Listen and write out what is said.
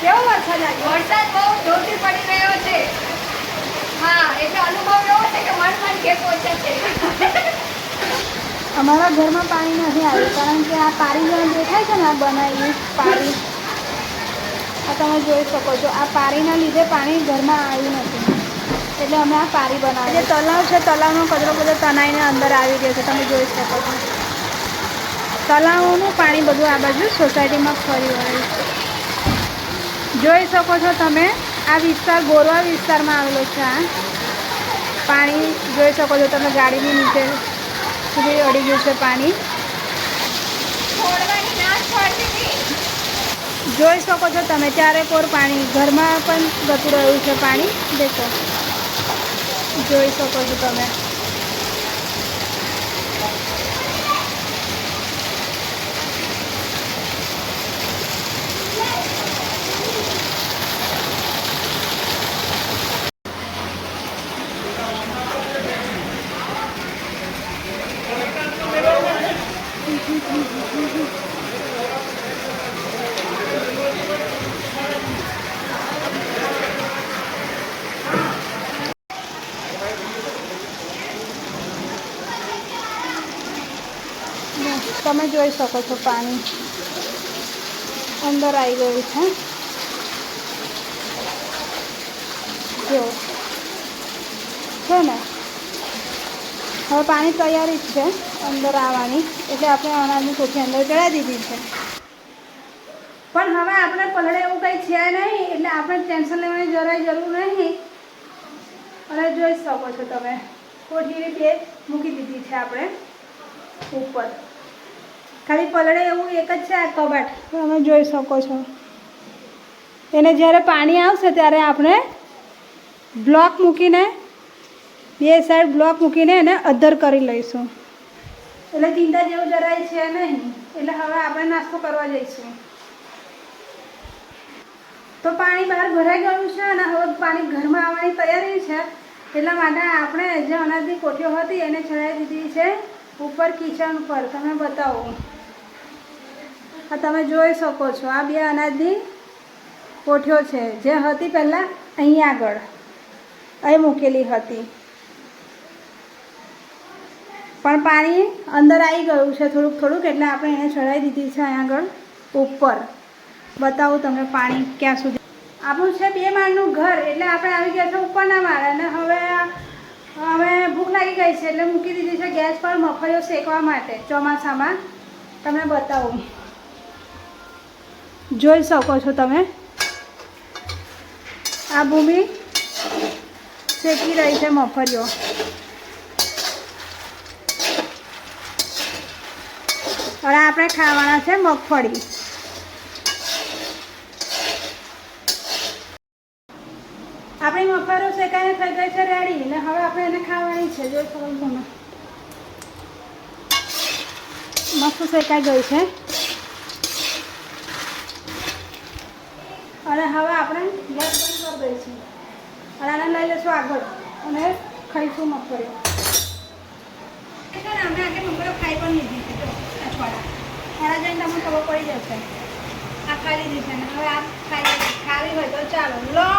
કેવો વરસાદ આવ્યો વરસાદ બહુ જોરથી પડી રહ્યો છે. હા એટલે અનુભવ એવો છે કે મન મન ઘેર પહોંચ્યા છે. અમારા ઘરમાં પાણી નથી આવ્યું કારણ કે આ પારી જેમ દેખાય છે ને આ બનાવી પારી આ તમે જોઈ શકો છો આ પારીના લીધે પાણી ઘરમાં આવ્યું નથી. એટલે અમે આ પારી બનાવી જે તલાવ છે તલાવનો કચરો બધો તનાઈને અંદર આવી ગયો છે તમે જોઈ શકો છો. તલાવનું પાણી બધું આ બાજુ સોસાયટીમાં ફરી વળ્યું છે. જોઈ શકો છો તમે આ વિસ્તાર ગોરવા વિસ્તારમાં આવેલો છે આ પાણી જોઈ શકો છો તમે ગાડીની નીચે સુધી અડી ગયું છે પાણી. જોઈ શકો છો તમે ચારે કોર પાણી ઘરમાં પણ જતું રહ્યું છે પાણી. દેખો. જોઈ શકો છો તમે. તમે જોઈ શકો છો પાણી અંદર આવી ગયું છે. જો. છે ને? હવે પાણી તૈયારી જ છે અંદર આવવાની. એટલે આપણે અનાજની કોઠી અંદર ચડાવી દીધી છે. પણ હવે આપણે પલળે એવું કંઈ છે નહીં, એટલે આપણે ટેન્શન લેવાની જરાય જરૂર નહીં. અને જોઈ શકો છો તમે કોઠી રીતે મૂકી દીધી છે આપણે ઉપર. ખાલી પલળે એવું એક જ છે આ કબાટ. તમે જોઈ શકો છો. એને જ્યારે પાણી આવશે ત્યારે આપણે બ્લોક મૂકીને બે સાઈડ બ્લોક મૂકીને એને અધર કરી લઈશું. એટલે ચિંતા જેવું જરાય છે નહીં. એટલે હવે આપણે નાસ્તો કરવા જઈશું. તો પાણી બહાર ભરાઈ ગયું છે અને હવે પાણી ઘરમાં આવવાની તૈયારી છે. એટલા માટે આપણે જે અનાજની કોઠીઓ હતી એને ચડાવી દીધી છે ઉપર કિચન ઉપર. તમે બતાવો. આ તમે જોઈ શકો છો. આ બે અનાજની કોઠીઓ છે. જે હતી પહેલાં અહીં આગળ. અહીં મૂકેલી હતી. પણ પાણી અંદર આવી ગયું છે થોડુંક થોડુંક, એટલે આપણે એને ચડાવી દીધી છે અહીં આગળ, ઉપર. બતાવું તમને પાણી ક્યાં સુધી. આપણું છે બે માળનું ઘર, એટલે આપણે આવી ગયા છે ઉપરના માળે. અને હવે હવે ભૂખ લાગી ગઈ છે, એટલે મૂકી દીધી છે ગેસ પર મફળીઓ શેકવા માટે ચોમાસામાં. તમને બતાવું. જોઈ શકો છો તમે. આ ભૂમિ શેકી રહી છે મફરીઓ. હવે આપણે ખાવાના છે મગફળી. આપણી મફળીઓ શેકાઈને થઈ ગઈ છે રેડી ને હવે આપણે એને ખાવાની છે. જોઈ શકો મસ્ત શેકાઈ ગઈ છે. અને હવે આપણે ગેસ બંધ કરી દઈશું. અને આને લઈ લઈશું આગળ. અને ખાઈશું મગફળીઓ અમે આગળ મગફળીઓ ખાઈ પણ લીધી છે અઠવાડા છોડા જઈને તમને ખબર પડી જશે. આ ખાલી ને, હવે આ ખાઈ ખાવી હોય ચાલો, લો.